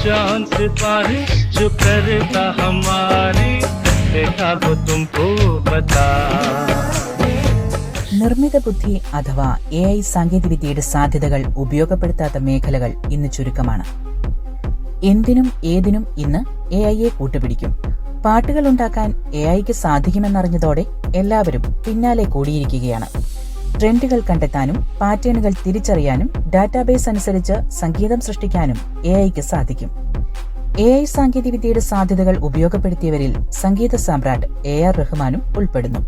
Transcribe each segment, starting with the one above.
चांद सितारे जो करता हमारी देखा वो तुमको बता നിർമ്മിത ബുദ്ധി അഥവാ എ ഐ സാങ്കേതികവിദ്യയുടെ സാധ്യതകൾ ഉപയോഗപ്പെടുത്താത്ത മേഖലകൾ ഇന്ന് ചുരുക്കമാണ് എന്തിനും ഏതിനും ഇന്ന് എ ഐയെ കൂട്ടുപിടിക്കും പാട്ടുകൾ ഉണ്ടാക്കാൻ എ ഐക്ക് സാധിക്കുമെന്നറിഞ്ഞതോടെ എല്ലാവരും പിന്നാലെ കൂടിയിരിക്കുകയാണ് ട്രെൻഡുകൾ കണ്ടെത്താനും പാറ്റേണുകൾ തിരിച്ചറിയാനും ഡാറ്റാബേസ് അനുസരിച്ച് സംഗീതം സൃഷ്ടിക്കാനും എ ഐക്ക് സാധിക്കും. എ ഐ സാങ്കേതികവിദ്യയുടെ സാധ്യതകൾ ഉപയോഗപ്പെടുത്തിയവരിൽ സംഗീത സമ്രാട്ട് എ ആർ റഹ്മാനും ഉൾപ്പെടുന്നു.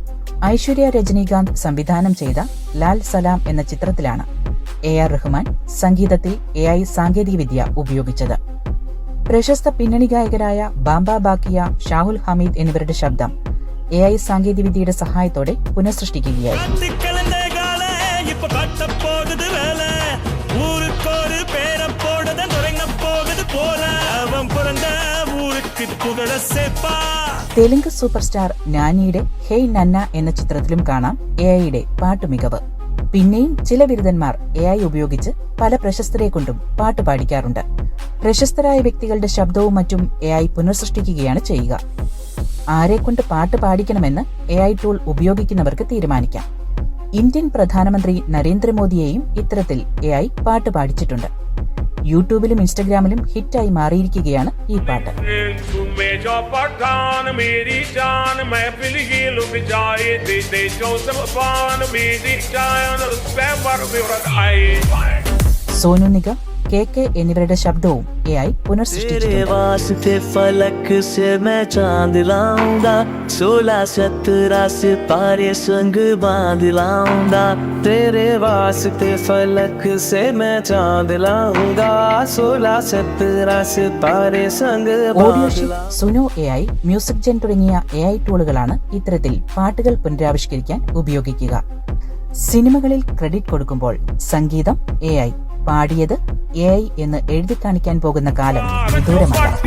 ഐശ്വര്യ രജനീകാന്ത് സംവിധാനം ചെയ്ത ലാൽ സലാം എന്ന ചിത്രത്തിലാണ് എ ആർ റഹ്മാൻ സംഗീതത്തിൽ എ ഐ സാങ്കേതികവിദ്യ ഉപയോഗിച്ചത്. പ്രശസ്ത പിന്നണി ഗായകരായ ബാംബ ബാക്കിയ ഷാഹുൽ ഹമീദ് എന്നിവരുടെ ശബ്ദം എ ഐ സാങ്കേതികവിദ്യയുടെ സഹായത്തോടെ പുനഃസൃഷ്ടിക്കുകയായിരുന്നു. கட்ட போகுது வேலை ஊருக்கு ஒரு பேரை போடுத நுழைங்க போகுது போல அவன் பிறந்த ஊருக்கு புகழ சேர்ப்பா തെലുങ്ക് സൂപ്പർ സ്റ്റാർ നാനിയുടെ ഹെയ് നന്ന എന്ന ചിത്രത്തിലും കാണാം എ ഐയുടെ പാട്ടുമികവ് പിന്നെയും ചില ബിരുദന്മാർ എ ഐ ഉപയോഗിച്ച് പല പ്രശസ്തരെ കൊണ്ടും പാട്ട് പാടിക്കാറുണ്ട് പ്രശസ്തരായ വ്യക്തികളുടെ ശബ്ദവും മറ്റും എ ഐ പുനഃസൃഷ്ടിക്കുകയാണ് ചെയ്യുക ആരെക്കൊണ്ട് പാട്ട് പാടിക്കണമെന്ന് എ ഐ ടൂൾ ഉപയോഗിക്കുന്നവർക്ക് തീരുമാനിക്കാം ഇന്ത്യൻ പ്രധാനമന്ത്രി നരേന്ദ്രമോദിയെയും ഇത്തരത്തിൽ എ ഐ പാട്ട് പാടിച്ചിട്ടുണ്ട്. യൂട്യൂബിലും ഇൻസ്റ്റഗ്രാമിലും ഹിറ്റായി മാറിയിരിക്കുകയാണ് ഈ പാട്ട്. സോനു നിഗം കെ കെ എന്നിവരുടെ ശബ്ദവും എ ഐ ഓഡിയോഷിപ്പ് Suno A I music gen തുടങ്ങിയ എ ഐ ടൂളുകളാണ് ഇത്തരത്തിൽ പാട്ടുകൾ പുനരാവിഷ്കരിക്കാൻ ഉപയോഗിക്കുക. സിനിമകളിൽ ക്രെഡിറ്റ് കൊടുക്കുമ്പോൾ സംഗീതം എ ഐ പാടിയത് ഏഐ എന്ന് എഴുതി കാണിക്കാൻ പോകുന്ന കാലം വിദൂരമാണ്